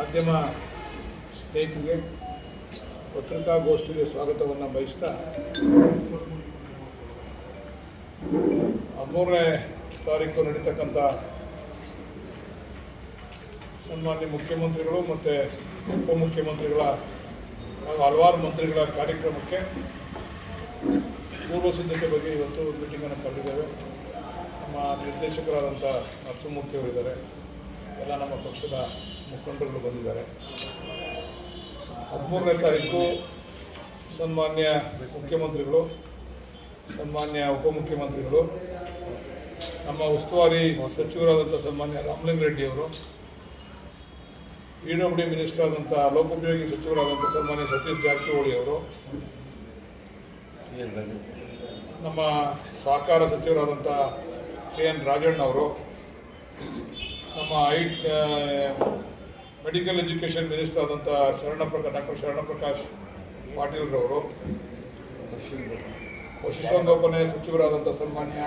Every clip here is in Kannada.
ಮಾಧ್ಯಮ ಸ್ನೇಹಿತರಿಗೆ ಪತ್ರಿಕಾಗೋಷ್ಠಿಗೆ ಸ್ವಾಗತವನ್ನು ಬಯಸ್ತಾ ಹದಿಮೂರನೇ ತಾರೀಕು ನಡೀತಕ್ಕಂಥ ಸನ್ಮಾನ್ಯ ಮುಖ್ಯಮಂತ್ರಿಗಳು ಮತ್ತು ಉಪಮುಖ್ಯಮಂತ್ರಿಗಳ ಹಾಗೂ ಹಲವಾರು ಮಂತ್ರಿಗಳ ಕಾರ್ಯಕ್ರಮಕ್ಕೆ ಪೂರ್ವ ಸಿದ್ಧತೆ ಬಗ್ಗೆ ಇವತ್ತು ಮೀಟಿಂಗನ್ನು ಕರೆದಿದ್ದೇವೆ. ನಮ್ಮ ನಿರ್ದೇಶಕರಾದಂಥ ನರಸಿಂಹಮೂರ್ತಿ ಅವರಿದ್ದಾರೆ. ಎಲ್ಲ ನಮ್ಮ ಪಕ್ಷದ ಮುಖಂಡರುಗಳು ಬಂದಿದ್ದಾರೆ. ಹದಿಮೂರನೇ ತಾರೀಕು ಸನ್ಮಾನ್ಯ ಮುಖ್ಯಮಂತ್ರಿಗಳು ಸನ್ಮಾನ್ಯ ಉಪಮುಖ್ಯಮಂತ್ರಿಗಳು ನಮ್ಮ ಉಸ್ತುವಾರಿ ಸಚಿವರಾದಂಥ ಸನ್ಮಾನ್ಯ ರಾಮಲಿಂಗ ಅವರು ಇ ಡಬ್ಲ್ಯೂ ಮಿನಿಸ್ಟರ್ ಆದಂಥ ಲೋಕೋಪಯೋಗಿ ಸಚಿವರಾದಂಥ ಸನ್ಮಾನ್ಯ ಸತೀಶ್ ಜಾರಕಿಹೊಳಿ ಅವರು ನಮ್ಮ ಸಹಕಾರ ಸಚಿವರಾದಂಥ ಕೆ ಎನ್ ರಾಜಣ್ಣ ಅವರು ನಮ್ಮ ಐ ಮೆಡಿಕಲ್ ಎಜುಕೇಷನ್ ಮಿನಿಸ್ಟರ್ ಆದಂಥ ಶರಣಪ್ರಕಾಶ್ ಡಾಕ್ಟರ್ ಶರಣಪ್ರಕಾಶ್ ಪಾಟೀಲ್ರವರು ಪಶುಸಂಗೋಪನೆ ಸಚಿವರಾದಂಥ ಸನ್ಮಾನ್ಯ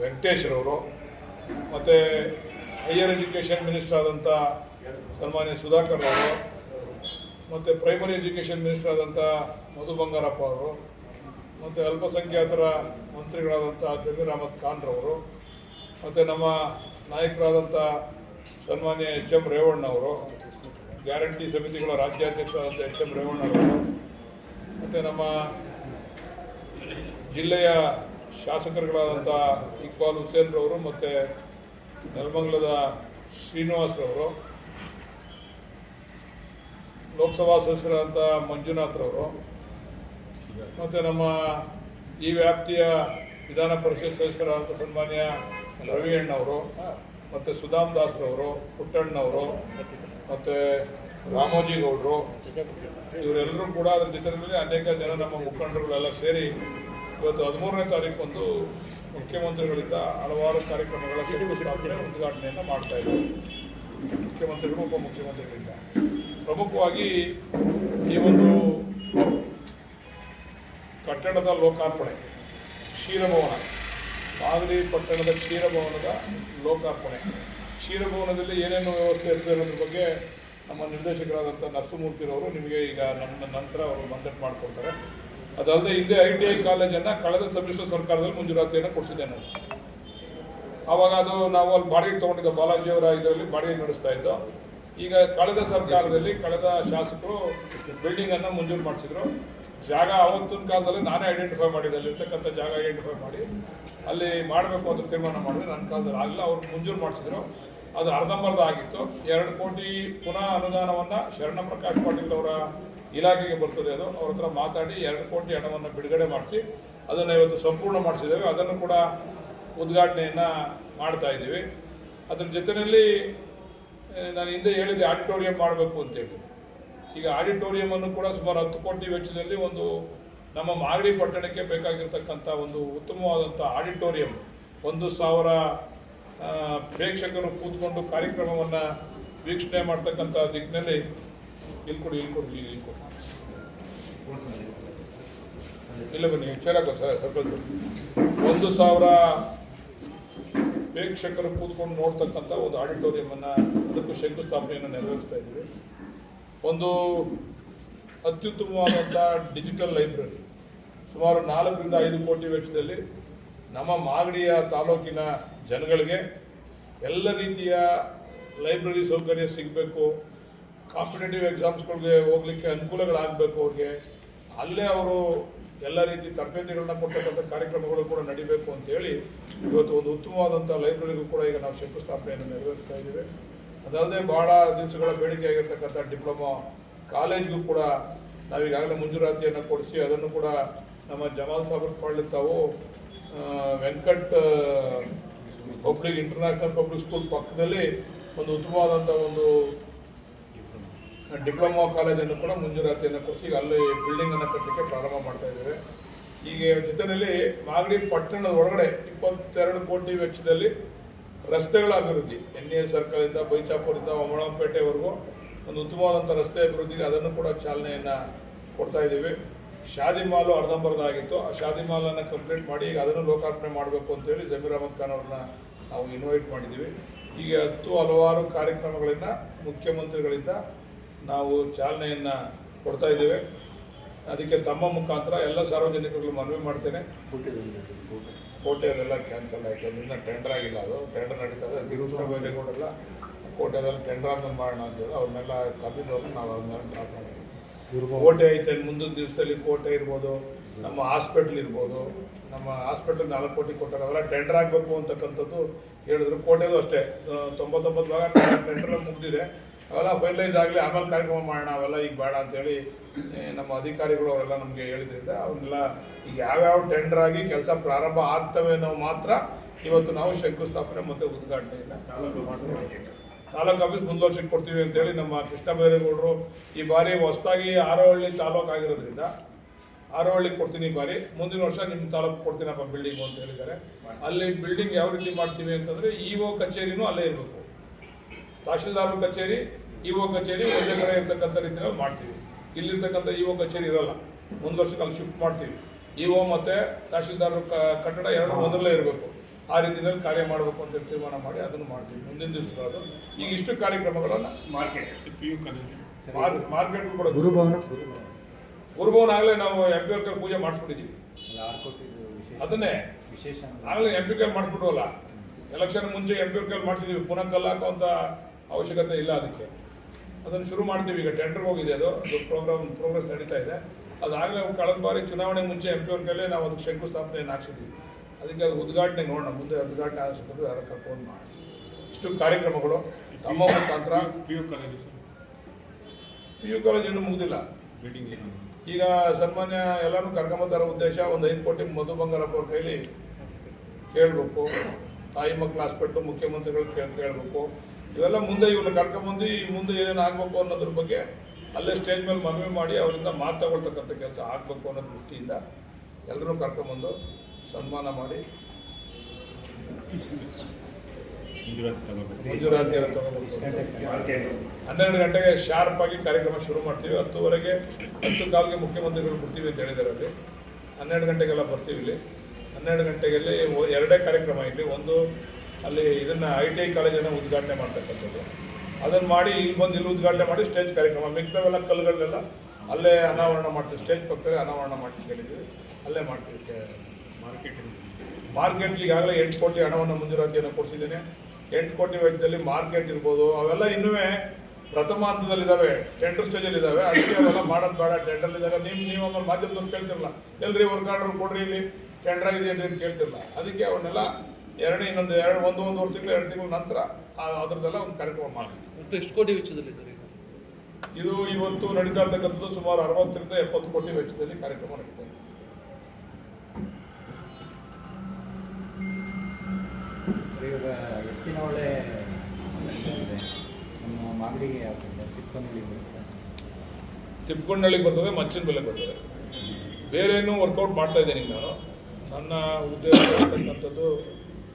ವೆಂಕಟೇಶ್ರವರು ಮತ್ತು ಹೈಯರ್ ಎಜುಕೇಷನ್ ಮಿನಿಸ್ಟರ್ ಆದಂಥ ಸನ್ಮಾನ್ಯ ಸುಧಾಕರ್ ಅವರು ಮತ್ತು ಪ್ರೈಮರಿ ಎಜುಕೇಷನ್ ಮಿನಿಸ್ಟರ್ ಆದಂಥ ಮಧು ಬಂಗಾರಪ್ಪ ಅವರು ಮತ್ತು ಅಲ್ಪಸಂಖ್ಯಾತರ ಮಂತ್ರಿಗಳಾದಂಥ ಜಮೀರ್ ಅಹಮದ್ ಖಾನ್ರವರು ಮತ್ತು ನಮ್ಮ ನಾಯಕರಾದಂಥ ಸನ್ಮಾನ್ಯ ಎಚ್ ಎಂ ರೇವಣ್ಣವರು ಗ್ಯಾರಂಟಿ ಸಮಿತಿಗಳ ರಾಜ್ಯಾಧ್ಯಕ್ಷರಾದಂಥ ಎಚ್ ಎಂ ರೇವಣ್ಣವರು ಮತ್ತು ನಮ್ಮ ಜಿಲ್ಲೆಯ ಶಾಸಕರುಗಳಾದಂಥ ಇಕ್ಬಾಲ್ ಹುಸೇನ್ರವರು ಮತ್ತು ನೆಲಮಂಗಲದ ಶ್ರೀನಿವಾಸ್ರವರು ಲೋಕಸಭಾ ಸದಸ್ಯರಾದಂಥ ಮಂಜುನಾಥ್ರವರು ಮತ್ತು ನಮ್ಮ ಈ ವ್ಯಾಪ್ತಿಯ ವಿಧಾನ ಪರಿಷತ್ ಸದಸ್ಯರಾದಂಥ ಸನ್ಮಾನ್ಯ ರವಿ ಅಣ್ಣವರು ಮತ್ತು ಸುಧಾಮ್ ದಾಸ್ರವರು ಪುಟ್ಟಣ್ಣವರು, ಮತ್ತು ರಾಮೋಜಿ ಗೌಡರು ಇವರೆಲ್ಲರೂ ಕೂಡ ಅದರ ಜೊತೆಯಲ್ಲಿ ಅನೇಕ ಜನ ನಮ್ಮ ಮುಖಂಡರುಗಳೆಲ್ಲ ಸೇರಿ ಇವತ್ತು ಹದಿಮೂರನೇ ತಾರೀಕು ಒಂದು ಮುಖ್ಯಮಂತ್ರಿಗಳಿಂದ ಹಲವಾರು ಕಾರ್ಯಕ್ರಮಗಳ ಉದ್ಘಾಟನೆಯನ್ನು ಮಾಡ್ತಾ ಇದ್ದಾರೆ. ಮುಖ್ಯಮಂತ್ರಿಗಳು, ಉಪಮುಖ್ಯಮಂತ್ರಿಗಳಿಂದ. ಪ್ರಮುಖವಾಗಿ ಈ ಒಂದು ಕಟ್ಟಡದ ಲೋಕಾರ್ಪಣೆ ಕ್ಷೀರಭವನ ಮಾಗಡಿ ಪಟ್ಟಣದ ಕ್ಷೀರಭವನದ ಲೋಕಾರ್ಪಣೆ. ಕ್ಷೀರಭವನದಲ್ಲಿ ಏನೇನು ವ್ಯವಸ್ಥೆ ಇರ್ತದೆ ಅನ್ನೋದ್ರ ಬಗ್ಗೆ ನಮ್ಮ ನಿರ್ದೇಶಕರಾದಂಥ ನರಸಿಂಹಮೂರ್ತಿರವರು ನಿಮಗೆ ಈಗ ನನ್ನ ನಂತರ ಅವರು ಮಂದಟ್ ಮಾಡಿಕೊಡ್ತಾರೆ. ಅದಲ್ಲದೆ ಹಿಂದೆ ಐ ಟಿ ಐ ಕಾಲೇಜನ್ನು ಕಳೆದ ಸಮ್ಮಿಶ್ರ ಸರ್ಕಾರದಲ್ಲಿ ಮಂಜೂರಾತಿಯನ್ನು ಕೊಡಿಸಿದೆ ನಾನು ಆವಾಗ ಅದು ನಾವು ಅಲ್ಲಿ ಬಾಡಿಗೆ ತೊಗೊಂಡಿದ್ದ ಬಾಲಾಜಿ ಅವರ ಇದರಲ್ಲಿ ಬಾಡಿಗೆ ನಡೆಸ್ತಾ ಇದ್ದೋ, ಈಗ ಕಳೆದ ಸರ್ಕಾರದಲ್ಲಿ ಕಳೆದ ಶಾಸಕರು ಬಿಲ್ಡಿಂಗನ್ನು ಮಂಜೂರು ಮಾಡಿಸಿದ್ರು. ಜಾಗ ಅವತ್ತಿನ ಕಾಲದಲ್ಲಿ ನಾನೇ ಐಡೆಂಟಿಫೈ ಮಾಡಿದ್ದೆ ಅಲ್ಲಿರ್ತಕ್ಕಂಥ ಜಾಗ ಐಡೆಂಟಿಫೈ ಮಾಡಿ, ಅಲ್ಲಿ ಮಾಡಬೇಕು ಅಂತ ತೀರ್ಮಾನ ಮಾಡಿದೆ. ನನ್ನ ಕಾಲದಲ್ಲಿ ಆಗಲಿಲ್ಲ, ಅವ್ರು ಮಂಜೂರು ಮಾಡಿಸಿದ್ರು. ಅದು ಅರ್ಧಂಬರ್ಧ ಆಗಿತ್ತು. ಎರಡು ಕೋಟಿ ಪುನಃ ಅನುದಾನವನ್ನು ಶರಣ ಪ್ರಕಾಶ್ ಪಾಟೀಲ್ ಅವರ ಇಲಾಖೆಗೆ ಬರ್ತದೆ ಅದು. ಅವ್ರ ಹತ್ರ ಮಾತಾಡಿ ಎರಡು ಕೋಟಿ ಹಣವನ್ನು ಬಿಡುಗಡೆ ಮಾಡಿಸಿ, ಅದನ್ನು ಇವತ್ತು ಸಂಪೂರ್ಣ ಮಾಡಿಸಿದ್ದೇವೆ ಅದನ್ನು ಕೂಡ ಉದ್ಘಾಟನೆಯನ್ನು ಮಾಡ್ತಾ ಇದ್ದೀವಿ. ಅದ್ರ ಜೊತೆಯಲ್ಲಿ ನಾನು ಹಿಂದೆ ಹೇಳಿದ್ದೆ, ಆಡಿಟೋರಿಯಂ ಮಾಡಬೇಕು ಅಂತೇಳಿ. ಈಗ ಆಡಿಟೋರಿಯಮನ್ನು ಕೂಡ ಸುಮಾರು ಹತ್ತು ಕೋಟಿ ವೆಚ್ಚದಲ್ಲಿ ಒಂದು ನಮ್ಮ ಮಾಗಡಿ ಪಟ್ಟಣಕ್ಕೆ ಬೇಕಾಗಿರ್ತಕ್ಕಂಥ ಒಂದು ಉತ್ತಮವಾದಂಥ ಆಡಿಟೋರಿಯಂ, ಒಂದು ಸಾವಿರ ಪ್ರೇಕ್ಷಕರು ಕೂತ್ಕೊಂಡು ಕಾರ್ಯಕ್ರಮವನ್ನು ವೀಕ್ಷಣೆ ಮಾಡ್ತಕ್ಕಂಥ ದಿಕ್ಕಿನಲ್ಲಿ ಇಲ್ಲಿ ಕೊಡಿ ಇಲ್ಲಿ ಕೊಡಿ ಇಲ್ಲಿ ಕೊಡಿ ಇಲ್ಲ ಬನ್ನಿ ಚೆನ್ನಾಗ ಸರ್ ಸ್ವಲ್ಪ. ಒಂದು ಸಾವಿರ ಪ್ರೇಕ್ಷಕರು ಕೂತ್ಕೊಂಡು ನೋಡ್ತಕ್ಕಂಥ ಒಂದು ಆಡಿಟೋರಿಯಮನ್ನು ಅದಕ್ಕೂ ಶಂಕುಸ್ಥಾಪನೆಯನ್ನು ನೆರವೇರಿಸ್ತಾ ಇದ್ದೀವಿ ಒಂದು ಅತ್ಯುತ್ತಮವಾದಂಥ ಡಿಜಿಟಲ್ ಲೈಬ್ರರಿ ಸುಮಾರು ನಾಲ್ಕರಿಂದ ಐದು ಕೋಟಿ ವೆಚ್ಚದಲ್ಲಿ ನಮ್ಮ ಮಾಗಡಿಯ ತಾಲೂಕಿನ ಜನಗಳಿಗೆ ಎಲ್ಲ ರೀತಿಯ ಲೈಬ್ರರಿ ಸೌಕರ್ಯ ಸಿಗಬೇಕು. ಕಾಂಪಿಟೇಟಿವ್ ಎಕ್ಸಾಮ್ಸ್ಗಳಿಗೆ ಹೋಗಲಿಕ್ಕೆ ಅನುಕೂಲಗಳಾಗಬೇಕು ಅವ್ರಿಗೆ. ಅಲ್ಲೇ ಅವರು ಎಲ್ಲ ರೀತಿ ತರಬೇತಿಗಳನ್ನ ಕೊಟ್ಟಕ್ಕಂಥ ಕಾರ್ಯಕ್ರಮಗಳು ಕೂಡ ನಡಿಬೇಕು ಅಂತೇಳಿ ಇವತ್ತು ಒಂದು ಉತ್ತಮವಾದಂಥ ಲೈಬ್ರರಿಗೂ ಕೂಡ ಈಗ ನಾವು ಶಂಕುಸ್ಥಾಪನೆಯನ್ನು ನೆರವೇರಿಸ್ತಾ ಇದ್ದೀವಿ. ಅದಲ್ಲದೆ ಬಹಳ ದಿವಸಗಳ ಬೇಡಿಕೆ ಆಗಿರ್ತಕ್ಕಂಥ ಡಿಪ್ಲೊಮಾ ಕಾಲೇಜ್ಗೂ ಕೂಡ ನಾವೀಗಾಗಲೇ ಮಂಜೂರಾತಿಯನ್ನು ಕೊಡಿಸಿ ಅದನ್ನು ಕೂಡ ನಮ್ಮ ಜಮಾಲ್ ಸಾಬರ್ ಪಾಳ್ಯ ತಾವು Venkat public international public school ಪಕ್ಕದಲ್ಲಿ ಒಂದು ಉತ್ತಮವಾದಂಥ ಒಂದು ಡಿಪ್ಲೊಮಾ ಕಾಲೇಜನ್ನು ಕೂಡ ಮಂಜೂರಾತಿಯನ್ನು ಕೊಡಿಸಿ ಅಲ್ಲಿ ಬಿಲ್ಡಿಂಗನ್ನು ಕಟ್ಟಲಿಕ್ಕೆ ಪ್ರಾರಂಭ ಮಾಡ್ತಾ ಇದ್ದೇವೆ ಈಗ ಜೊತೆಯಲ್ಲಿ ಮಾಗಡಿ ಪಟ್ಟಣದ ಒಳಗಡೆ ಇಪ್ಪತ್ತೆರಡು ಕೋಟಿ ವೆಚ್ಚದಲ್ಲಿ ರಸ್ತೆಗಳ ಅಭಿವೃದ್ಧಿ, ಎನ್ ಎ ಸರ್ಕಲಿಂದ ಬೈಚಾಪುರದಿಂದ ಒಮಳಂಪೇಟೆವರೆಗೂ ಒಂದು ಉತ್ತಮವಾದಂಥ ರಸ್ತೆ ಅಭಿವೃದ್ಧಿಗೆ ಅದನ್ನು ಕೂಡ ಚಾಲನೆಯನ್ನು ಕೊಡ್ತಾ ಇದ್ದೀವಿ. ಶಾದಿ ಮಾಲು ಅರ್ಧಂಬರ್ಧ ಆಗಿತ್ತು ಆ ಶಾದಿ ಮಾಲನ್ನು ಕಂಪ್ಲೀಟ್ ಮಾಡಿ ಈಗ ಅದನ್ನು ಲೋಕಾರ್ಪಣೆ ಮಾಡಬೇಕು ಅಂತೇಳಿ ಜಮೀರ್ ಅಹಮದ್ ಖಾನ್ ಅವ್ರನ್ನ ನಾವು ಇನ್ವೈಟ್ ಮಾಡಿದ್ದೀವಿ. ಹೀಗೆ ಹತ್ತು ಹಲವಾರು ಕಾರ್ಯಕ್ರಮಗಳನ್ನು ಮುಖ್ಯಮಂತ್ರಿಗಳಿಂದ ನಾವು ಚಾಲನೆಯನ್ನು ಕೊಡ್ತಾ ಇದ್ದೇವೆ. ಅದಕ್ಕೆ ತಮ್ಮ ಮುಖಾಂತರ ಎಲ್ಲ ಸಾರ್ವಜನಿಕರಿಗೂ ಮನವಿ ಮಾಡ್ತೇನೆ. ಕೋಟೆ ಅದೆಲ್ಲ ಕ್ಯಾನ್ಸಲ್ ಆಯಿತು. ನಿನ್ನ ಟೆಂಡರ್ ಆಗಿಲ್ಲ ಅದು. ಟೆಂಡರ್ ನಡೀತದೆ. ಕೃಷ್ಣ ಬೈರೇಗೌಡರೆಲ್ಲ ಕೋಟೆದಲ್ಲಿ ಟೆಂಡರ್ ಅಂತ ಮಾಡೋಣ ಅಂತೇಳಿ ಅವ್ರನ್ನೆಲ್ಲ ಕರೆದಿದ್ದವ್ರನ್ನ ನಾವು ಅದನ್ನೆಲ್ಲ ಡ್ರಾಪ್ ಮಾಡಿದ್ವಿ. ಕೋಟೆ ಐತೆ ಮುಂದಿನ ದಿವಸದಲ್ಲಿ ಕೋಟೆ ಇರ್ಬೋದು ನಮ್ಮ ಹಾಸ್ಪಿಟ್ಲ್ ಇರ್ಬೋದು ನಮ್ಮ ಹಾಸ್ಪಿಟ್ಲ್ ನಾಲ್ಕು ಕೋಟಿ ಕೊಟ್ಟಾರೆ ಅವೆಲ್ಲ ಟೆಂಡರ್ ಆಗಬೇಕು ಅಂತಕ್ಕಂಥದ್ದು ಹೇಳಿದ್ರು. ಕೋಟೆದು ಅಷ್ಟೇ. ತೊಂಬತ್ತೊಂಬತ್ತು ಭಾಗ ಟೆಂಡರ್ ಮುಗಿದಿದೆ. ಅವೆಲ್ಲ ಫೈನಲೈಸ್ ಆಗಲಿ, ಆಮೇಲೆ ಕಾರ್ಯಕ್ರಮ ಮಾಡೋಣ, ಅವೆಲ್ಲ ಈಗ ಬೇಡ ಅಂತೇಳಿ ನಮ್ಮ ಅಧಿಕಾರಿಗಳು ಅವರೆಲ್ಲ ನಮಗೆ ಹೇಳಿದ್ರಿಂದ ಅವನ್ನೆಲ್ಲ ಈಗ ಯಾವ್ಯಾವ ಟೆಂಡರ್ ಆಗಿ ಕೆಲಸ ಪ್ರಾರಂಭ ಆಗ್ತವೆ ಅನ್ನೋ ಮಾತ್ರ ಇವತ್ತು ನಾವು ಶಂಕುಸ್ಥಾಪನೆ ಮತ್ತು ಉದ್ಘಾಟನೆಯಿಂದ ತಾಲೂಕು ಆಫೀಸ್ ಮುಂದೆ ವರ್ಷಕ್ಕೆ ಕೊಡ್ತೀವಿ ಅಂತೇಳಿ ನಮ್ಮ ಕೃಷ್ಣ ಬೈರೇಗೌಡರು ಈ ಬಾರಿ ಹೊಸದಾಗಿ ಆರೋಹಳ್ಳಿ ತಾಲೂಕು ಆಗಿರೋದ್ರಿಂದ ಆರೋಹಳ್ಳಿ ಕೊಡ್ತೀನಿ ಈ ಬಾರಿ. ಮುಂದಿನ ವರ್ಷ ನಿಮ್ಮ ತಾಲೂಕು ಕೊಡ್ತೀನಪ್ಪ ಬಿಲ್ಡಿಂಗು ಅಂತ ಹೇಳಿದ್ದಾರೆ. ಅಲ್ಲಿ ಬಿಲ್ಡಿಂಗ್ ಯಾವ ರೀತಿ ಮಾಡ್ತೀವಿ ಅಂತಂದರೆ ಇ ಒ ಕಚೇರಿನೂ ಅಲ್ಲೇ ಇರಬೇಕು. ತಹಶೀಲ್ದಾರ್ ಕಚೇರಿ ಇ ಒ ಕಚೇರಿ ಒಂದೇ ಕಡೆ ಇರ್ತಕ್ಕಂಥ ರೀತಿಯಲ್ಲಿ ಮಾಡ್ತೀವಿ. ಇಲ್ಲಿರ್ತಕ್ಕಂಥ ಇ ಒ ಕಚೇರಿ ಇರಲ್ಲ. ಒಂದು ವರ್ಷಕ್ಕೆ ಅಲ್ಲಿ ಶಿಫ್ಟ್ ಮಾಡ್ತೀವಿ. ಇ ಒ ಮತ್ತು ತಹಶೀಲ್ದಾರ್ ಕ- ಕಟ್ಟಡ ಎರಡು ಒಂದರಲ್ಲೇ ಇರಬೇಕು. ಆ ರೀತಿಯಲ್ಲಿ ಕಾರ್ಯ ಮಾಡಬೇಕು ಅಂತ ತೀರ್ಮಾನ ಮಾಡಿ ಅದನ್ನು ಮಾಡ್ತೀವಿ. ಮುಂದಿನ ದಿವಸಗಳದು ಈಗ ಇಷ್ಟು ಕಾರ್ಯಕ್ರಮಗಳನ್ನು ಮಾರ್ಕೆಟ್ ಪಿ ಯು ಕಾಲೇಜು ಮಾರ್ ಮಾರ್ಕೆಟ್ಗೂ ಕೂಡ ಗುರುಭವನ. ಗುರುಭವನ ಆಗಲೇ ನಾವು ಎಂ ಪಿ ಎಲ್ ಪೂಜೆ ಮಾಡಿಸ್ಬಿಟ್ಟಿದ್ದೀವಿ. ಅದನ್ನೇ. ವಿಶೇಷ ಆಗಲೇ ಎಂ ಪಿ ಕೆಲ್ ಮಾಡಿಸ್ಬಿಟ್ವಲ್ಲ ಎಲೆಕ್ಷನ್ ಮುಂಚೆ ಎಂ ಪಿ ಕೆಲ್ ಮಾಡಿಸಿದ್ದೀವಿ ಪುನಃ ಕಲ್ಲಾಕೋ ಹಾಕುವಂಥ ಅವಶ್ಯಕತೆ ಇಲ್ಲ ಅದಕ್ಕೆ. ಅದನ್ನು ಶುರು ಮಾಡ್ತೀವಿ ಈಗ ಟೆಂಡರ್ ಹೋಗಿದೆ ಅದು. ಅದು ಪ್ರೋಗ್ರಾಮ್ ಪ್ರೋಗ್ರೆಸ್ ನಡೀತಾ ಇದೆ. ಅದಾಗಲೇ ಕಳೆದ ಬಾರಿ ಚುನಾವಣೆ ಮುಂಚೆ ಎಂ ಪಿ ಅವ್ರ ಕೈಲೇ ನಾವು ಅದಕ್ಕೆ ಶಂಕುಸ್ಥಾಪನೆಯನ್ನು ಹಾಕ್ಸಿದ್ದೀವಿ. ಅದಕ್ಕೆ ಅದು ಉದ್ಘಾಟನೆ ನೋಡೋಣ. ಮುಂದೆ ಉದ್ಘಾಟನೆ ಆಗಿಸಿದ್ರು ಯಾರು ಕರ್ಕೊಂಡು ಮಾಡಿ ಇಷ್ಟು ಕಾರ್ಯಕ್ರಮಗಳು. ತಮ್ಮ ಮುಖಾಂತರ. P U college sir. P U college ಇನ್ನೂ ಮುಗಿದಿಲ್ಲ. ಮೀಟಿಂಗ್ ಈಗ ಸನ್ಮಾನ್ಯ ಎಲ್ಲರೂ ಕರ್ಕೊಂಬತ್ತಾರ ಉದ್ದೇಶ ಒಂದು ಐದು ಕೋಟಿ ಮಧು ಬಂಗಾರಪ್ಪ ಅವ್ರ ಕೈಲಿ ಕೇಳಬೇಕು. ತಾಯಿ ಮಕ್ಕಳ ಹಾಸ್ಪಿಟ್ಲು ಮುಖ್ಯಮಂತ್ರಿಗಳು ಕೇಳ್ ಕೇಳಬೇಕು. ಇವೆಲ್ಲ ಮುಂದೆ ಇವ್ರನ್ನ ಕರ್ಕೊಂಬಂದು ಈ ಮುಂದೆ ಏನೇನು ಆಗಬೇಕು ಅನ್ನೋದ್ರ ಬಗ್ಗೆ ಅಲ್ಲೇ ಸ್ಟೇಜ್ ಮೇಲೆ ಮನವಿ ಮಾಡಿ ಅವರಿಂದ ಮಾತು ತಗೊಳ್ತಕ್ಕಂಥ ಕೆಲಸ ಆಗಬೇಕು ಅನ್ನೋ ದೃಷ್ಟಿಯಿಂದ ಎಲ್ಲರೂ ಕರ್ಕೊಂಬಂದು ಸನ್ಮಾನ ಮಾಡಿ. ಹನ್ನೆರಡು ಗಂಟೆಗೆ ಶಾರ್ಪ್ ಆಗಿ ಕಾರ್ಯಕ್ರಮ ಶುರು ಮಾಡ್ತೀವಿ. ಹತ್ತುವರೆಗೆ ಹತ್ತು ಕಾಲಿಗೆ ಮುಖ್ಯಮಂತ್ರಿಗಳು ಬರ್ತೀವಿ ಅಂತ ಹೇಳಿದ್ದಾರೆ ಅಲ್ಲಿ. ಹನ್ನೆರಡು ಗಂಟೆಗೆಲ್ಲ ಬರ್ತೀವಿ ಇಲ್ಲಿ. ಹನ್ನೆರಡು ಗಂಟೆಗೆಲ್ಲಿ ಎರಡೇ ಕಾರ್ಯಕ್ರಮ ಇಲ್ಲಿ. ಒಂದು ಅಲ್ಲಿ ಇದನ್ನು ಐ ಟಿ ಐ ಕಾಲೇಜನ್ನು ಉದ್ಘಾಟನೆ ಮಾಡ್ತಕ್ಕಂಥದ್ದು. ಅದನ್ನು ಮಾಡಿ ಇಲ್ಲಿ ಬಂದು ಇಲ್ಲಿ ಉದ್ಘಾಟನೆ ಮಾಡಿ ಸ್ಟೇಜ್ ಕಾರ್ಯಕ್ರಮ. ಮಿಕ್ತವೆಲ್ಲ ಕಲ್ಲುಗಳನ್ನೆಲ್ಲ ಅಲ್ಲೇ ಅನಾವರಣ ಮಾಡ್ತೀವಿ. ಸ್ಟೇಜ್ ಪಕ್ಕದಲ್ಲಿ ಅನಾವರಣ ಮಾಡ್ತೀವಿ ಹೇಳಿದ್ವಿ. ಅಲ್ಲೇ ಮಾಡ್ತೀವಿ. ಮಾರ್ಕೆಟಿಂಗ್. ಮಾರ್ಕೆಟ್ ಈಗಾಗಲೇ ಎಂಟು ಕೋಟಿ ಹಣವನ್ನು ಮುಂಜೂರಾತಿಯನ್ನು ಕೊಡಿಸಿದ್ದೇನೆ. ಎಂಟು ಕೋಟಿ ವೆಚ್ಚದಲ್ಲಿ ಮಾರ್ಕೆಟ್ ಇರ್ಬೋದು. ಅವೆಲ್ಲ ಇನ್ನೂ ಪ್ರಥಮ ಹಂತದಲ್ಲಿದ್ದಾವೆ. ಟೆಂಡರ್ ಸ್ಟೇಜಲ್ಲಿ ಇದ್ದಾವೆ. ಅದಕ್ಕೆ ಅವೆಲ್ಲ ಮಾಡೋದು ಬೇಡ. ಟೆಂಡರ್ ಇದ್ದಾಗ ನೀವು ನೀವು ಆಮೇಲೆ ಮಾಧ್ಯಮದವ್ರು ಕೇಳ್ತಿರಲ್ಲ ಎಲ್ರಿ ವರ್ಕ್ ಆರ್ಡರ್ ಕೊಡ್ರಿ ಇಲ್ಲಿ. ಟೆಂಡರ್ ಆಗಿದೆ ಅಂತ ಕೇಳ್ತಿರಲ್ಲ ಅದಕ್ಕೆ ಅವನ್ನೆಲ್ಲ ಎರಡನೇ ಇನ್ನೊಂದು ಎರಡು ಒಂದು ಒಂದು ತಿಂಗಳು ಎರಡು ತಿಂಗಳ ನಂತರ ಅದರದ್ದೆಲ್ಲ ಒಂದು ಕಾರ್ಯಕ್ರಮ ಮಾಡ್ತೀವಿ. ಎಷ್ಟು ಕೋಟಿ ವೆಚ್ಚದಲ್ಲಿ ಸರ್ ಇದು? ಇವತ್ತು ನಡೀತಾ ಇರ್ತಕ್ಕಂಥದ್ದು ಸುಮಾರು ಅರವತ್ತರಿಂದ ಎಪ್ಪತ್ತು ಕೋಟಿ ವೆಚ್ಚದಲ್ಲಿ ಕಾರ್ಯಕ್ರಮ ನಡೀತಾ ಇದೆ. ಹೆಚ್ಚಿನ ಒಳ್ಳೆ ನಮ್ಮ ಮಾಗಡಿಗೆ ತಿಪ್ಕೊಂಡಳ್ಳಿಗೆ ಬರ್ತದೆ. ಮಚ್ಚಿನ ಬೆಲೆ ಬರ್ತದೆ. ಬೇರೇನು ವರ್ಕೌಟ್ ಮಾಡ್ತಾ ಇದ್ದೀನಿ ನಾನು. ನನ್ನ ಉದ್ದೇಶ ಅಂತಕ್ಕಂಥದ್ದು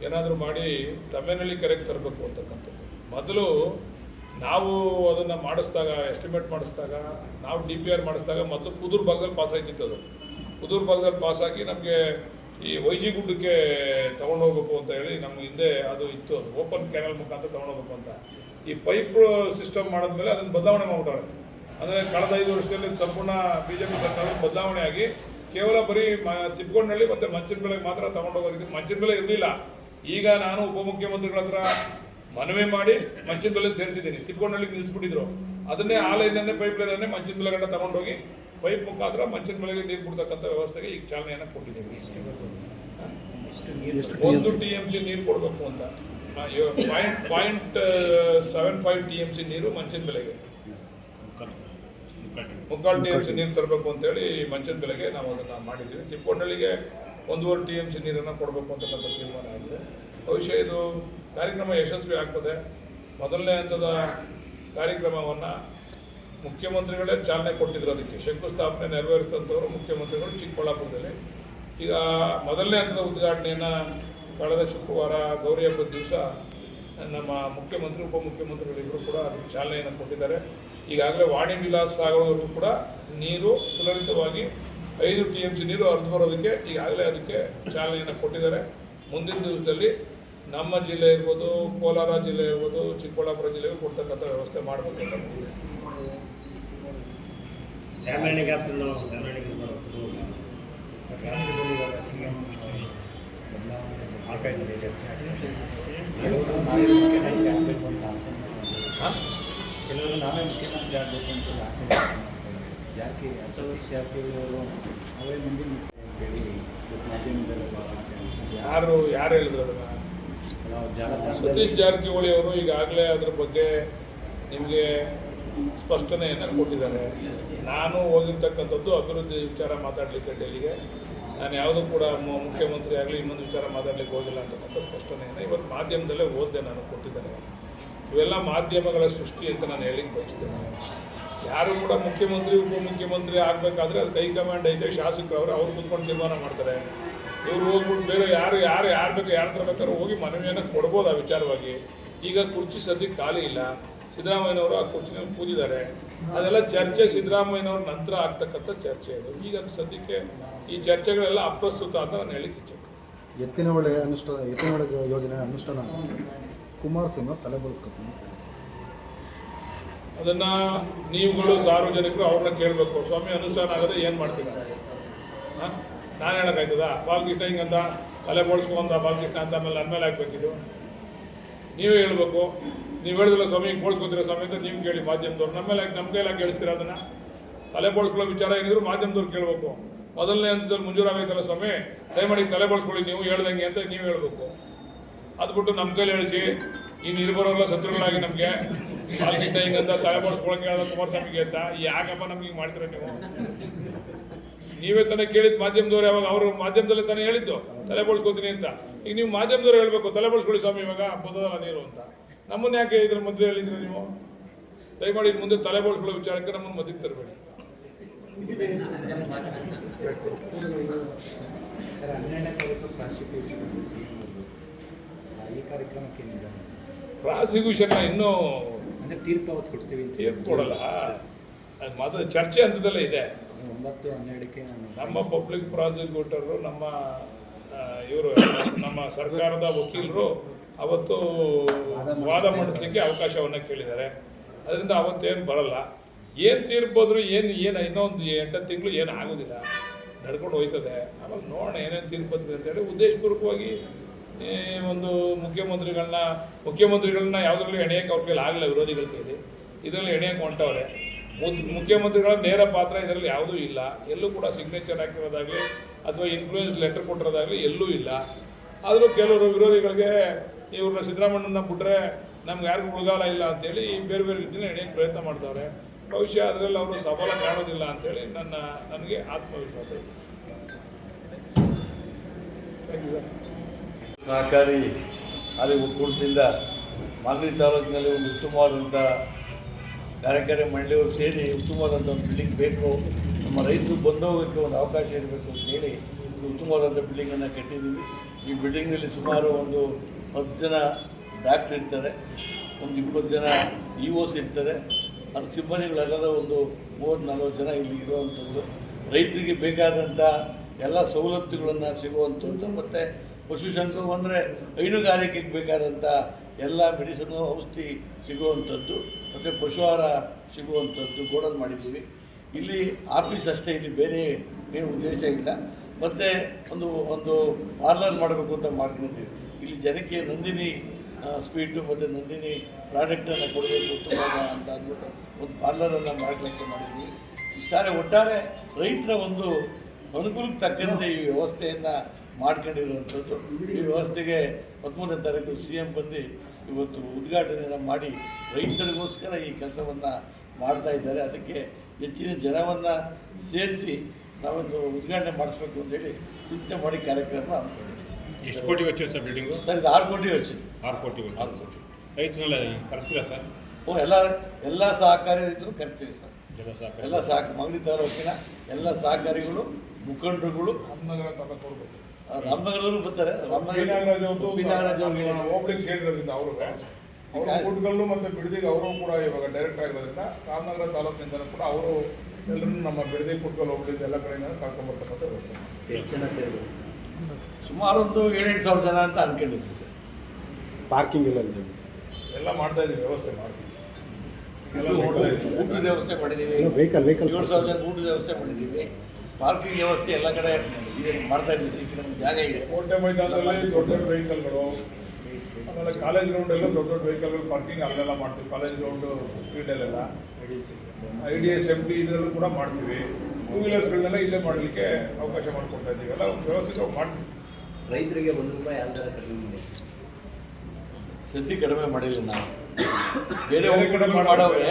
ಏನಾದರೂ ಮಾಡಿ ತಮ್ಮೇನಲ್ಲಿ ಕರೆಕ್ಟ್ ತರಬೇಕು ಅಂತಕ್ಕಂಥದ್ದು. ಮೊದಲು ನಾವು ಅದನ್ನು ಮಾಡಿಸಿದಾಗ ಎಸ್ಟಿಮೇಟ್ ಮಾಡಿಸಿದಾಗ, ನಾವು ಡಿ ಪಿ ಆರ್ ಮಾಡಿಸ್ದಾಗ ಮೊದಲು ಕುದೂರು ಭಾಗದಲ್ಲಿ ಪಾಸ್ ಆಯ್ತಿತ್ತು ಅದು. ಕುದೂರು ಭಾಗದಲ್ಲಿ ಪಾಸ್ ಆಗಿ ನಮಗೆ ಈ ವೈಜಿ ಗುಡ್ಡಕ್ಕೆ ತಗೊಂಡು ಹೋಗ್ಬೇಕು ಅಂತ ಹೇಳಿ ನಮ್ಮ ಹಿಂದೆ ಅದು ಇತ್ತು ಅದು. ಓಪನ್ ಕ್ಯಾನಲ್ ಮುಖಾಂತರ ತಗೊಂಡು ಹೋಗ್ಬೇಕು ಅಂತ. ಈ ಪೈಪ್ ಸಿಸ್ಟಮ್ ಮಾಡಿದ್ಮೇಲೆ ಅದನ್ನು ಬದಲಾವಣೆ ಮಾಡ್ಬಿಟ್ಟಾರೆ ಅಂದರೆ ಕಳೆದ ಐದು ವರ್ಷದಲ್ಲಿ ಸಂಪೂರ್ಣ ಬಿ ಜೆ ಪಿ ಸರ್ಕಾರ ಬದಲಾವಣೆ ಆಗಿ ಕೇವಲ ಬರೀ ಮ ತಿಪ್ಕೊಂಡಳ್ಳಿ ಮತ್ತು ಮಂಚಿನ ಬೆಲೆಗೆ ಮಾತ್ರ ತೊಗೊಂಡೋಗೋದಕ್ಕೆ ಮಂಚಿನ ಬೆಲೆ ಇರಲಿಲ್ಲ. ಈಗ ನಾನು ಉಪಮುಖ್ಯಮಂತ್ರಿಗಳ ಹತ್ರ ಮನವಿ ಮಾಡಿ ಮಂಚಿನ ಬೆಲೆ ಸೇರಿಸಿದ್ದೀನಿ. ತಿಪ್ಕೊಂಡಳ್ಳಿಗೆ ನಿಲ್ಲಿಸ್ಬಿಟ್ಟಿದ್ರು. ಅದನ್ನೇ ಆ ಲೈನನ್ನೇ ಪೈಪ್ ಲೈನನ್ನೇ ಮಂಚಿನ ಬೆಲೆಗಳನ್ನ ತಗೊಂಡೋಗಿ ಪೈಪ್ ಮುಖಾಂತರ ಮಂಚಿನ ಬೆಲೆಗೆ ನೀರು ಬಿಡ್ತಕ್ಕಂಥ ವ್ಯವಸ್ಥೆಗೆ ಈಗ ಚಾಲನೆಯನ್ನು ಕೊಟ್ಟಿದ್ದೀವಿ. ಒಂದು ಟಿ ಎಂ ಸಿ ನೀರು ಕೊಡಬೇಕು ಅಂತ. Point point seven five T M C ನೀರು ಮಂಚಿನ ಬೆಲೆಗೆ. ಮುಕ್ಕಾಲು ಟಿ ಎಂ ಸಿ ನೀರು ತರಬೇಕು ಅಂತೇಳಿ ಮಂಚಿನ ಬೆಲೆಗೆ ನಾವು ಅದನ್ನು ಮಾಡಿದ್ದೀವಿ. ತಿಪ್ಪೊಂಡಳ್ಳಿಗೆ ಒಂದೂವರೆ ಟಿ ಎಂ ಸಿ ನೀರನ್ನು ಕೊಡಬೇಕು ಅಂತಕ್ಕಂಥ ತೀರ್ಮಾನ ಆಗಿದೆ. ಬಹುಶಃ ಇದು ಕಾರ್ಯಕ್ರಮ ಯಶಸ್ವಿ ಆಗ್ತದೆ. ಮೊದಲನೇ ಹಂತದ ಕಾರ್ಯಕ್ರಮವನ್ನು ಮುಖ್ಯಮಂತ್ರಿಗಳೇ ಚಾಲನೆ ಕೊಟ್ಟಿದ್ರು ಅದಕ್ಕೆ. ಶಂಕುಸ್ಥಾಪನೆ ನೆರವೇರಿಸಿದಂಥವರು ಮುಖ್ಯಮಂತ್ರಿಗಳು ಚಿಕ್ಕಬಳ್ಳಾಪುರದಲ್ಲಿ. ಈಗ ಮೊದಲನೇ ಹಂತದ ಉದ್ಘಾಟನೆಯನ್ನು ಕಳೆದ ಶುಕ್ರವಾರ ಗೌರಿ ಹಬ್ಬದ ದಿವಸ ನಮ್ಮ ಮುಖ್ಯಮಂತ್ರಿ ಉಪಮುಖ್ಯಮಂತ್ರಿಗಳಿಬ್ಬರು ಕೂಡ ಅದಕ್ಕೆ ಚಾಲನೆಯನ್ನು ಕೊಟ್ಟಿದ್ದಾರೆ. ಈಗಾಗಲೇ ವಾಣಿ ವಿಲಾಸ್ ಸಾಗರದವರೆಗೂ ಕೂಡ ನೀರು ಸುಲಲಿತವಾಗಿ ಐದು ಟಿ ಎಂ ಸಿ ನೀರು ಹರಿದು ಬರೋದಕ್ಕೆ ಈಗಾಗಲೇ ಅದಕ್ಕೆ ಚಾಲನೆಯನ್ನು ಕೊಟ್ಟಿದ್ದಾರೆ. ಮುಂದಿನ ದಿವಸದಲ್ಲಿ ನಮ್ಮ ಜಿಲ್ಲೆ ಇರ್ಬೋದು ಕೋಲಾರ ಜಿಲ್ಲೆ ಇರ್ಬೋದು ಚಿಕ್ಕಬಳ್ಳಾಪುರ ಜಿಲ್ಲೆಗೂ ಕೊಡ್ತಕ್ಕಂಥ ವ್ಯವಸ್ಥೆ ಮಾಡಬೇಕು ಅಂತ ಕೆಲವರು ನಾವೇ ಮುಖ್ಯಮಂತ್ರಿ ಆಗಬೇಕು ಅಂತ ಆಸೆ ಯಾಕೆ ಜಾರಕಿ ಸತೀಶ್ ಅವರು ಅವರೇ ಮುಂದಿನ ಮಾಧ್ಯಮದಲ್ಲಿ ಆಗ್ತಿದೆ. ಯಾರು ಯಾರು ಹೇಳಿದ್ರು ಅದನ್ನು? ಸತೀಶ್ ಜಾರಕಿಹೊಳಿ ಅವರು ಈಗಾಗಲೇ ಅದ್ರ ಬಗ್ಗೆ ನಿಮಗೆ ಸ್ಪಷ್ಟನೆಯನ್ನು ಕೊಟ್ಟಿದ್ದಾರೆ? ನಾನು ಹೋಗಿರ್ತಕ್ಕಂಥದ್ದು ಅಭಿವೃದ್ಧಿ ವಿಚಾರ ಮಾತಾಡಲಿಕ್ಕೆ ಡೆಲ್ಲಿಗೆ. ನಾನು ಯಾವುದೂ ಕೂಡ ಮುಖ್ಯಮಂತ್ರಿ ಆಗಲಿ ಇನ್ನೊಂದು ವಿಚಾರ ಮಾತಾಡಲಿಕ್ಕೆ ಹೋಗಿಲ್ಲ ಅಂತಕ್ಕಂಥ ಸ್ಪಷ್ಟನೆಯನ್ನು ಇವತ್ತು ಮಾಧ್ಯಮದಲ್ಲೇ ಓದಿದೆ ನಾನು ಕೊಟ್ಟಿದ್ದಾರೆ. ಇವೆಲ್ಲ ಮಾಧ್ಯಮಗಳ ಸೃಷ್ಟಿ ಅಂತ ನಾನು ಹೇಳಿಕ್ಕೆ ಬಯಸ್ತೇನೆ. ಯಾರು ಕೂಡ ಮುಖ್ಯಮಂತ್ರಿ, ಉಪಮುಖ್ಯಮಂತ್ರಿ ಆಗಬೇಕಾದ್ರೆ ಅದು ಹೈಕಮಾಂಡ್ ಐತೆ ಶಾಸಕರು ಅವರು ಅವ್ರು ಕುತ್ಕೊಂಡು ತೀರ್ಮಾನ ಮಾಡ್ತಾರೆ. ಇವ್ರು ಹೋಗ್ಬಿಟ್ಟು ಬೇರೆ ಯಾರು ಯಾರು ಯಾರು ಬೇಕು, ಯಾರ ಹತ್ರ ಬೇಕಾದ್ರೂ ಹೋಗಿ ಮನವಿಯನ್ನು ಕೊಡ್ಬೋದು ಆ ವಿಚಾರವಾಗಿ. ಈಗ ಕುರ್ಚಿ ಸದ್ಯಕ್ಕೆ ಖಾಲಿ ಇಲ್ಲ. ಸಿದ್ದರಾಮಯ್ಯನವರು ಆ ಕುರ್ಚಿನಲ್ಲಿ ಕೂದಿದ್ದಾರೆ ಅದೆಲ್ಲ ಚರ್ಚೆ ಸಿದ್ದರಾಮಯ್ಯನವ್ರ ನಂತರ ಆಗ್ತಕ್ಕಂಥ ಚರ್ಚೆ ಇದು ಈಗ ಅದು ಸದ್ಯಕ್ಕೆ ಈ ಚರ್ಚೆಗಳೆಲ್ಲ ಅಪ್ರಸ್ತುತ ಅಂತ ನಾನು ಹೇಳಿಕ್ಕೆ ಇಚ್ಛೆ. ಎತ್ತಿನ ಅನುಷ್ಠಾನ ಎತ್ತಿನ ಯೋಜನೆ ಅನುಷ್ಠಾನ. ಅವ್ರು ತಲೆ ಬೋಳಿಸ್ಕೊತೀನಿ ಅದನ್ನು ನೀವುಗಳು ಸಾರ್ವಜನಿಕರು ಅವ್ರನ್ನ ಕೇಳಬೇಕು. ಸ್ವಾಮಿ, ಅನುಷ್ಠಾನ ಆಗದೆ ಏನು ಮಾಡ್ತೀರಾ? ಹಾಂ? ನಾನು ಹೇಳೋಕ್ಕಾಯ್ತದ ಬಾಲ್ಕೃಷ್ಣ ಹಿಂಗಂತ ತಲೆ ಬೋಳ್ಸ್ಕೊಂತ ಬಾಲ್ಕೃಷ್ಣ ಅಂತ ಆಮೇಲೆ ನನ್ನ ಮೇಲೆ ಹಾಕ್ಬೇಕಿದು ನೀವೇ ಹೇಳಬೇಕು. ನೀವು ಹೇಳಿದ್ರೆ ಸ್ವಾಮಿ ಬೋಳ್ಸ್ಕೊತೀರ ಸ್ವಾಮಿ ಅಂತ ನೀವು ಕೇಳಿ ಮಾಧ್ಯಮದವ್ರು. ನಮ್ಮ ಮೇಲೆ ನಮ್ಮ ಕೈಲಾಗಿ ಕೇಳಿಸ್ತೀರ ಅದನ್ನು? ತಲೆ ಬೋಳ್ಸ್ಕೊಳ್ಳೋ ವಿಚಾರ ಏನಿದ್ರು ಮಾಧ್ಯಮದವ್ರು ಕೇಳಬೇಕು. ಮೊದಲನೇ ಹಂತದಲ್ಲಿ ಮುಂಜೂರಾಗೈತಲ್ಲ ಸ್ವಾಮಿ, ದಯಮಾಡಿ ತಲೆ ಬೋಳ್ಸ್ಕೊಳ್ಳಿ, ನೀವು ಹೇಳ್ದಂಗೆ ಅಂತ ನೀವು ಹೇಳ್ಬೇಕು. ಅದು ಬಿಟ್ಟು ನಮ್ಮ ಕೈಲಿ ಹೇಳಿಸಿ. ಇನ್ನು ಇರ್ಬರೋಲ್ಲ ಶತ್ರುಗಳಾಗಿ ನಮಗೆ. ಅಲ್ಲಿಂದ ಹಿಂಗಂತ ತಲೆ ಬಡಿಸ್ಕೊಳಕ್ಕೆ ಹೇಳೋದು ಕುಮಾರಸ್ವಾಮಿಗೆ ಅಂತ. ಯಾಕಪ್ಪ ನಮ್ಗೆ ಹಿಂಗೆ ಮಾಡ್ತೀರ ನೀವು? ನೀವೇ ತಾನೇ ಕೇಳಿದ್ ಮಾಧ್ಯಮದವ್ರು ಯಾವಾಗ? ಅವರು ಮಾಧ್ಯಮದಲ್ಲೇ ತಾನೇ ಹೇಳಿದ್ದು. ತಲೆ ಬಳಸ್ಕೊತೀನಿ ಅಂತ. ಈಗ ನೀವು ಮಾಧ್ಯಮದವ್ರು ಹೇಳಬೇಕು, ತಲೆ ಬಳಸ್ಕೊಳ್ಳಿ ಸ್ವಾಮಿ ಇವಾಗ. ಬದಲಲ್ಲ ನೀರು ಅಂತ. ನಮ್ಮನ್ನ ಯಾಕೆ ಇದ್ರ ಮಧ್ಯೆ ಹೇಳಿದ್ರಿ ನೀವು? ದಯಮಾಡಿ ಮುಂದೆ ತಲೆ ಬಳಸ್ಕೊಳ್ಳೋ ವಿಚಾರಕ್ಕೆ ನಮ್ಮನ್ನು ಮಧ್ಯಕ್ಕೆ ತರಬೇಡಿ. ಹನ್ನೆರಡನೇ ತಾರೀಕು ಪ್ರಾಸಿಕ್ಯೂಷನ್ ಈ ಕಾರ್ಯಕ್ರಮಕ್ಕೆ ಪ್ರಾಸಿಕ್ಯೂಷನ್ನ ಇನ್ನೂ ಅಂದರೆ ತೀರ್ಪು ಅವತ್ತು ಕೊಡ್ತೀವಿ ತೀರ್ಪು ಕೊಡಲ್ಲ. ಅದು ಮೊದಲು ಚರ್ಚೆ ಹಂತದಲ್ಲೇ ಇದೆ. ಒಂಬತ್ತು ಹನ್ನೆರಡಕ್ಕೆ ನಾನು ನಮ್ಮ ಪಬ್ಲಿಕ್ ಪ್ರಾಸಿಕ್ಯೂಟರು ನಮ್ಮ ಇವರು ನಮ್ಮ ಸರ್ಕಾರದ ವಕೀಲರು ಅವತ್ತು ವಾದ ಮಾಡಿಸ್ಲಿಕ್ಕೆ ಅವಕಾಶವನ್ನು ಕೇಳಿದ್ದಾರೆ. ಅದರಿಂದ ಅವತ್ತೇನು ಬರಲ್ಲ. ಏನು ತೀರ್ಪೋದ್ರು ಏನು ಏನು ಇನ್ನೊಂದು ಎಂಟು ತಿಂಗಳು ಏನು ಆಗೋದಿಲ್ಲ. ನಡ್ಕೊಂಡು ಹೋಯ್ತದೆ. ಆಮೇಲೆ ನೋಡೋಣ ಏನೇನು ತೀರ್ಪು ಅಂತ ಹೇಳಿ ಉದ್ದೇಶಪೂರ್ವಕವಾಗಿ ಈ ಒಂದು ಮುಖ್ಯಮಂತ್ರಿಗಳನ್ನ ಮುಖ್ಯಮಂತ್ರಿಗಳನ್ನ ಯಾವುದ್ರಲ್ಲೂ ಎಣೆಯಕ್ಕೆ ಅವ್ರ ಕೈಲಿ ಆಗಲಿಲ್ಲ, ವಿರೋಧಿಗಳ ಕೈಲಿ. ಇದರಲ್ಲಿ ಎಣೆಯಕ್ಕೆ ಹೊಂಟವ್ರೆ ಮುಖ್ಯಮಂತ್ರಿಗಳ ನೇರ ಪಾತ್ರ ಇದರಲ್ಲಿ ಯಾವುದೂ ಇಲ್ಲ. ಎಲ್ಲೂ ಕೂಡ ಸಿಗ್ನೇಚರ್ ಹಾಕಿರೋದಾಗಲಿ, ಅಥವಾ ಇನ್ಫ್ಲೂಯೆನ್ಸ್ ಲೆಟರ್ ಕೊಟ್ಟಿರೋದಾಗಲಿ ಎಲ್ಲೂ ಇಲ್ಲ. ಆದರೂ ಕೆಲವರು ವಿರೋಧಿಗಳಿಗೆ, ಇವ್ರನ್ನ ಸಿದ್ದರಾಮಣ್ಣನ ಬಿಟ್ಟರೆ ನಮ್ಗೆ ಯಾರಿಗೂ ಉಳಗಾಲ ಇಲ್ಲ ಅಂತೇಳಿ ಬೇರೆ ಬೇರೆ ರೀತಿಯಲ್ಲಿ ಎಣೆಯಕ್ಕೆ ಪ್ರಯತ್ನ ಮಾಡ್ತಾವ್ರೆ. ಭವಿಷ್ಯ ಅದರಲ್ಲಿ ಅವರು ಸಬಲ ಕಾಣೋದಿಲ್ಲ ಅಂತೇಳಿ ನನ್ನ, ನನಗೆ ಆತ್ಮವಿಶ್ವಾಸ ಇದೆ. ಥ್ಯಾಂಕ್ ಯು ಸಹಕಾರಿ ಅಲ್ಲಿ ಒಕ್ಕೂಟದಿಂದ ಮಾಗಡಿ ತಾಲೂಕಿನಲ್ಲಿ ಒಂದು ಉತ್ತಮವಾದಂಥ ಕಾರ್ಯಕಾರಿ ಮಂಡಳಿಯವರು ಸೇರಿ ಉತ್ತಮವಾದಂಥ ಒಂದು ಬಿಲ್ಡಿಂಗ್ ಬೇಕು. ನಮ್ಮ ರೈತರು ಬಂದು ಹೋಗೋಕ್ಕೆ ಒಂದು ಅವಕಾಶ ಇರಬೇಕು ಅಂತ ಹೇಳಿ ಒಂದು ಉತ್ತಮವಾದಂಥ ಬಿಲ್ಡಿಂಗನ್ನು ಕಟ್ಟಿದ್ದೀವಿ. ಈ ಬಿಲ್ಡಿಂಗ್ನಲ್ಲಿ ಸುಮಾರು ಒಂದು ಹತ್ತು ಜನ ಡಾಕ್ಟ್ರ್ ಇರ್ತಾರೆ. ಒಂದು ಇಪ್ಪತ್ತು ಜನ ಇ ಓಸ್ ಇರ್ತಾರೆ. ಅದು ಸಿಬ್ಬಂದಿಗಳೆಲ್ಲದ ಒಂದು ಮೂವತ್ತು ನಲ್ವತ್ತು ಜನ ಇಲ್ಲಿ ಇರುವಂಥದ್ದು ರೈತರಿಗೆ ಬೇಕಾದಂಥ ಎಲ್ಲ ಸವಲತ್ತುಗಳನ್ನು ಸಿಗುವಂಥದ್ದು ಮತ್ತು ಪಶುಸಂಗೋಪನೆ ಅಂದರೆ ಹೈನುಗಾರಿಕೆಗೆ ಬೇಕಾದಂಥ ಎಲ್ಲ ಮೆಡಿಸನು ಔಷಧಿ ಸಿಗುವಂಥದ್ದು ಮತ್ತು ಪಶು ಆಹಾರ ಸಿಗುವಂಥದ್ದು ಗೋಡನ್ ಮಾಡಿದ್ದೀವಿ. ಇಲ್ಲಿ ಆಫೀಸ್ ಅಷ್ಟೇ, ಇಲ್ಲಿ ಬೇರೆ ಏನು ಉದ್ದೇಶ ಇಲ್ಲ. ಮತ್ತು ಒಂದು ಒಂದು ಪಾರ್ಲರ್ ಮಾಡಬೇಕು ಅಂತ ಮಾಡ್ಕೊಂಡಿದ್ದೀವಿ. ಇಲ್ಲಿ ಜನಕ್ಕೆ ನಂದಿನಿ ಸ್ವೀಟು, ಮತ್ತು ನಂದಿನಿ ಪ್ರಾಡಕ್ಟನ್ನು ಕೊಡಬೇಕು ತುಂಬ ಅಂತ ಅಂದ್ಬಿಟ್ಟು ಒಂದು ಪಾರ್ಲರನ್ನು ಮಾಡಲಿಕ್ಕೆ ಮಾಡಿದ್ದೀವಿ. ಇಷ್ಟಾರೆ ಒಟ್ಟಾರೆ ರೈತರ ಒಂದು ಅನುಕೂಲಕ್ಕೆ ತಕ್ಕಂತೆ ಈ ವ್ಯವಸ್ಥೆಯನ್ನು ಮಾಡ್ಕೊಂಡಿರುವಂಥದ್ದು. ಈ ವ್ಯವಸ್ಥೆಗೆ ಹದಿಮೂರನೇ ತಾರೀಕು ಸಿ ಎಂ ಬಂದು ಇವತ್ತು ಉದ್ಘಾಟನೆಯನ್ನು ಮಾಡಿ ರೈತರಿಗೋಸ್ಕರ ಈ ಕೆಲಸವನ್ನು ಮಾಡ್ತಾ ಇದ್ದಾರೆ. ಅದಕ್ಕೆ ಹೆಚ್ಚಿನ ಜನವನ್ನು ಸೇರಿಸಿ ನಾವೊಂದು ಉದ್ಘಾಟನೆ ಮಾಡಿಸ್ಬೇಕು ಅಂತೇಳಿ ಚಿಂತೆ ಮಾಡಿ ಕಾರ್ಯಕ್ರಮ ಹಮ್ಮಿಕೊಂಡಿದ್ದೀವಿ. ಎಷ್ಟು ಕೋಟಿ ವೆಚ್ಚ ಸರ್ ಬಿಲ್ಡಿಂಗು? ಸರ್ ಇದು ಆರು ಕೋಟಿ ವೆಚ್ಚ ಆರು ಕೋಟಿ ವೆಚ್ಚ ಆರು ಕೋಟಿ. ರೈತರೆಲ್ಲ ಕರೆಸ್ತೀರಾ ಸರ್? ಓ ಎಲ್ಲ ಎಲ್ಲ ಸಹಕಾರಿ ರೈತರು ಕರಿತೀವಿ ಸರ್. ಎಲ್ಲ ಸಹಕಾರ ಎಲ್ಲ ಸಹಕ ಮಗಡಿ ತಾಲೂಕಿನ ಎಲ್ಲ ಸಹಕಾರಿಗಳು ಮುಖಂಡರುಗಳು ರಾಮನಗರ ತಾಲೂಕು ರಾಮನಗರದವರು ಬರ್ತಾರೆ. ಅವ್ರಿಗೆ. ಹೋಬಳಿಗೆ ಸೇರಿರೋದ್ರಿಂದ ಅವರು ಅವರು ಗುಡ್ಗಲ್ಲು ಮತ್ತು ಬಿಡದಿಗೆ ಅವರು ಕೂಡ ಇವಾಗ ಡೈರೆಕ್ಟ್ ಆಗಿರೋದ್ರಿಂದ ರಾಮನಗರ ತಾಲೂಕಿನಿಂದ ಕೂಡ ಅವರು ಎಲ್ಲರೂ ನಮ್ಮ ಬಿಡದಿ ಕುಟ್ಕಲ್ ಹೋಗ್ಲಿಂದ ಎಲ್ಲ ಕಡೆಯಿಂದ ಕರ್ಕೊಂಡ್ಬರ್ತಕ್ಕಂಥ ವ್ಯವಸ್ಥೆ. ಸುಮಾರು ಒಂದು ಏಳೆಂಟು ಸಾವಿರ ಜನ ಅಂತ ಅನ್ಕೊಂಡಿದ್ವಿ ಸರ್. ಪಾರ್ಕಿಂಗ್ ಇಲ್ಲ ಅಂತ ಎಲ್ಲ ಮಾಡ್ತಾ ಇದ್ದೀವಿ ವ್ಯವಸ್ಥೆ ಮಾಡ್ತೀವಿ. ಎಲ್ಲ ನೋಡ್ತಾ ಇದ್ದೀವಿ. ಊಟದ ವ್ಯವಸ್ಥೆ ಮಾಡಿದ್ದೀವಿ. ವೆಹಿಕಲ್ ವೆಹಿಕಲ್ ಏಳು ಸಾವಿರ ಜನ ಊಟದ ವ್ಯವಸ್ಥೆ ಮಾಡಿದ್ದೀವಿ. ಪಾರ್ಕಿಂಗ್ ವ್ಯವಸ್ಥೆ ಎಲ್ಲ ಕಡೆ ಮಾಡ್ತಾ ಇದ್ದೀವಿ. ಈ ಕಡೆ ನಮ್ಗೆ ಜಾಗ ಇದೆ. ಕೋಟೆ ಮೈದಾನದಲ್ಲಿ ದೊಡ್ಡ ದೊಡ್ಡ ವೆಹಿಕಲ್ಗಳು ಆಮೇಲೆ ಕಾಲೇಜ್ ಗ್ರೌಂಡೆಲ್ಲ ದೊಡ್ಡ ದೊಡ್ಡ ವೆಹಿಕಲ್ಗಳು ಪಾರ್ಕಿಂಗ್ ಅಲ್ಲೆಲ್ಲ ಮಾಡ್ತೀವಿ. College ground ಫೀಲ್ಡಲ್ಲೆಲ್ಲ I D S M T ಇದರಲ್ಲೂ ಕೂಡ ಮಾಡ್ತೀವಿ. ಟೂ ವೀಲರ್ಸ್ಗಳನ್ನೆಲ್ಲ ಇಲ್ಲೇ ಮಾಡಲಿಕ್ಕೆ ಅವಕಾಶ ಮಾಡಿಕೊಡ್ತಾ ಇದ್ದೀವಿ. ಎಲ್ಲ ವ್ಯವಸ್ಥೆ ಮಾಡ್ತೀವಿ. ರೈತರಿಗೆ ಒಂದು ರೂಪಾಯಿ ಯಾವ್ದಾರ ಕಡಿಮೆ ಇದೆ? ಸದ್ಯ ಕಡಿಮೆ ಮಾಡಿಲ್ಲ ನಾವು. ಬೇರೆ ಕೂಡ ಮಾಡೋವ್ರೆ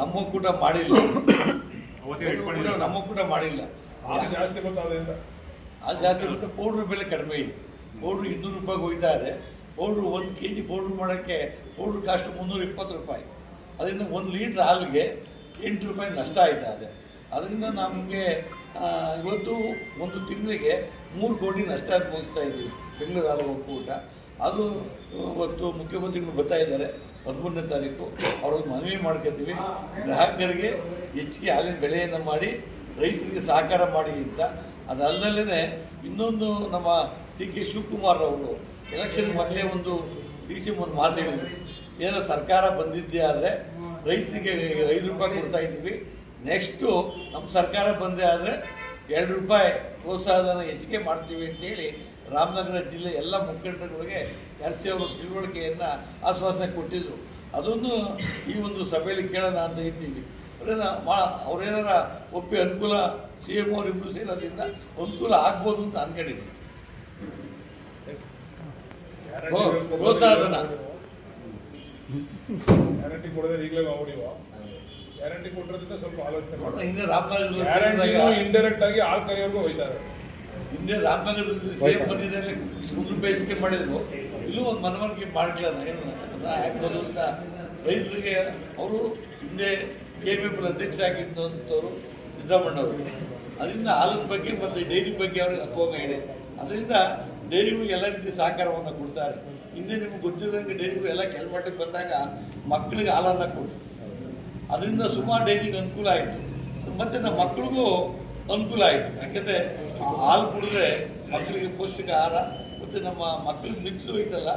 ನಮ್ಮ ಕೂಡ ಮಾಡಿಲ್ಲ. ನಮ್ಮ ಕೂಡ ಮಾಡಿಲ್ಲ. ಜಾಸ್ತಿ ಗೊತ್ತಾದ್ರಿಂದ ಅದು ಜಾಸ್ತಿ ಬಿಟ್ಟು ಪೌಡ್ರ್ ಬೆಲೆ ಕಡಿಮೆ ಇದೆ. ಪೌಡ್ರ್ ಇನ್ನೂರು ರೂಪಾಯಿ ಹೋಗ್ತಾ ಇದೆ ಪೌಡ್ರು ಒಂದು ಕೆ ಜಿ ಪೌಡ್ರ್ ಮಾಡೋಕ್ಕೆ ಪೌಡ್ರ್ ಕಾಸ್ಟ್ ಮುನ್ನೂರ ಇಪ್ಪತ್ತು ರೂಪಾಯಿ. ಅದರಿಂದ ಒಂದು ಲೀಟ್ರ್ ಹಾಲಿಗೆ ಎಂಟು ರೂಪಾಯಿ ನಷ್ಟ ಆಯ್ತಾ ಇದೆ. ಅದರಿಂದ ನಮಗೆ ಇವತ್ತು ಒಂದು ತಿಂಗಳಿಗೆ ಮೂರು ಕೋಟಿ ನಷ್ಟ ಅನುಭವಿಸ್ತಾ ಇದ್ದೀವಿ. ಬೆಂಗಳೂರು ಹಾಲು ಒಕ್ಕೂಟ ಅದು ಇವತ್ತು ಮುಖ್ಯಮಂತ್ರಿಗಳು ಬರ್ತಾ ಇದ್ದಾರೆ. ಹದಿಮೂರನೇ ತಾರೀಕು. ಅವ್ರಿಗೆ ಮನವಿ ಮಾಡ್ಕೊತೀವಿ. ಗ್ರಾಹಕರಿಗೆ ಹೆಚ್ಚಿಗೆ ಹಾಲಿನ ಬೆಲೆಯನ್ನು ಮಾಡಿ ರೈತರಿಗೆ ಸಹಕಾರ ಮಾಡಿ ಅಂತ. ಅದಲ್ಲದೇ ಇನ್ನೊಂದು ನಮ್ಮ ಡಿ ಕೆ ಶಿವಕುಮಾರ್ ಅವರು ಎಲೆಕ್ಷನ್ ಮೊದಲೇ ಒಂದು ಡಿ ಸಿ ಒಂದು ಮಾತು ಹೇಳಿದರು. ಏನೋ ಸರ್ಕಾರ ಬಂದಿದ್ದೆ ಆದರೆ ರೈತರಿಗೆ ಐದು ರೂಪಾಯಿ ಕೊಡ್ತಾ ಇದ್ದೀವಿ. ನೆಕ್ಸ್ಟು ನಮ್ಮ ಸರ್ಕಾರ ಬಂದೇ ಆದರೆ ಎರಡು ರೂಪಾಯಿ ಪ್ರೋತ್ಸಾಹಧನ ಹೆಚ್ಚಿಗೆ ಮಾಡ್ತೀವಿ ಅಂತೇಳಿ ರಾಮನಗರ ಜಿಲ್ಲೆ ಎಲ್ಲ ಮುಖಂಡರುಗಳಿಗೆ ಕರೆಸಿ ಅವರು ತಿಳುವಳಿಕೆಯನ್ನು ಆಶ್ವಾಸನೆ ಕೊಟ್ಟಿದ್ದರು ಅದನ್ನು ಈ ಒಂದು ಸಭೆಯಲ್ಲಿ ಕೇಳೋಣ ಅಂತ ಇದ್ದೀವಿ. ಅವ್ರೇನ ಮಾ ಅವ್ರೇನಾರ ಒಪ್ಪಿ ಅನುಕೂಲ ಸಿ ಎಂ ಅವ್ರು ಇಬ್ಬರು ಸೇರೋದ್ರಿಂದ ಅನುಕೂಲ ಆಗ್ಬೋದು ಅಂತ ಅನ್ಕೊಂಡಿದ್ದೀನಿ ಪ್ರೋತ್ಸಾಹ ಪ್ರೋತ್ಸಾಹಧನ. ಗ್ಯಾರಂಟಿ ಕೊಡೋದ್ರೆ ಈಗಲೇ ಮಾಡ್ಬಿಡಿವ ಗ್ಯಾರಂಟಿ ಕೊಟ್ಟಿರೋದ್ರಿಂದ ಸ್ವಲ್ಪ ಆಲೋಚನೆ ನೋಡೋಣ, ಮಾಡಿ ಹಿಂದೆ ರಾಮನಗರದಲ್ಲಿ ಗ್ಯಾರಂಟಿ ಸೇರಿದಾಗ ಇಂಡೈರೆಕ್ಟ್ ಆಗಿ ಆಳ್ ಕೈಯವರೆಗೂ ಹೋಯ್ತಾರೆ. ಹಿಂದೆ ರಾಮನಗರದಲ್ಲಿ ಸೇಮ್ ಬಂದಿದ್ದಾರೆ ಫುಲ್ ಬೇಸಿಗೆ ಮಾಡಿದ್ರು. ಇಲ್ಲೂ ಒಂದು ಮನವರಿಕೆ ಮಾಡ್ಲಿಲ್ಲ ಏನು ಸಹ ಆಗ್ಬೋದು ಅಂತ ರೈತರಿಗೆ ಅವರು ಹಿಂದೆ ಕೆ ಎಂ ಎಫ್ ಅಧ್ಯಕ್ಷ ಆಗಿದ್ದಂಥವ್ರು ಸಿದ್ದರಾಮಣ್ಣವರು ಅದರಿಂದ ಹಾಲಿನ ಬಗ್ಗೆ ಮತ್ತು ಡೈರಿ ಬಗ್ಗೆ ಅವ್ರಿಗೆ ಅಪೋಗ ಇದೆ. ಅದರಿಂದ ಡೈರಿಗಳು ಎಲ್ಲ ರೀತಿ ಸಹಕಾರವನ್ನು ಕೊಡ್ತಾರೆ. ಹಿಂದೆ ನಿಮ್ಗೆ ಗೊತ್ತಿರೋಂಗೆ ಡೈರಿಗಳು ಎಲ್ಲ ಕೆಳಮಟ್ಟಕ್ಕೆ ಬಂದಾಗ ಮಕ್ಕಳಿಗೆ ಹಾಲನ್ನು ಕೊಟ್ಟು ಅದರಿಂದ ಸುಮಾರು ಡೈರಿಗೆ ಅನುಕೂಲ ಆಯಿತು. ಮತ್ತು ನಮ್ಮ ಮಕ್ಕಳಿಗೂ ಅನುಕೂಲ ಆಯಿತು. ಯಾಕೆಂದರೆ ಹಾಲು ಕುಡಿದ್ರೆ ಮಕ್ಕಳಿಗೆ ಪೌಷ್ಟಿಕ ಆಹಾರ, ಮತ್ತು ನಮ್ಮ ಮಕ್ಕಳಿಗೆ ಮಿಕ್ಲು ಐತಲ್ಲ,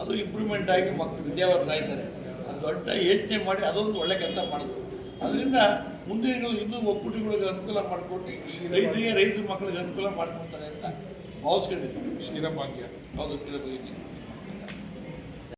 ಅದು ಇಂಪ್ರೂವ್ಮೆಂಟ್ ಆಗಿ ಮಕ್ಕಳು ವಿದ್ಯಾವಂತ ಅದು ದೊಡ್ಡ ಯೋಚನೆ ಮಾಡಿ ಅದೊಂದು ಒಳ್ಳೆ ಕೆಲಸ ಮಾಡಿದ್ರು. ಅದರಿಂದ ಮುಂದಿನ ಇನ್ನೂ ಒಕ್ಕೂಟಗಳಿಗೆ ಅನುಕೂಲ ಮಾಡಿಕೊಟ್ಟು ರೈತರಿಗೆ ರೈತರ ಮಕ್ಕಳಿಗೆ ಅನುಕೂಲ ಮಾಡಿಕೊಡ್ತಾರೆ ಅಂತ ಭಾವಿಸ್ಕೊಂಡಿದ್ದೀವಿ ಕ್ಷೀರಭಾಗ್ಯ ಹೌದು ಇದ್ರ ಬಗ್ಗೆ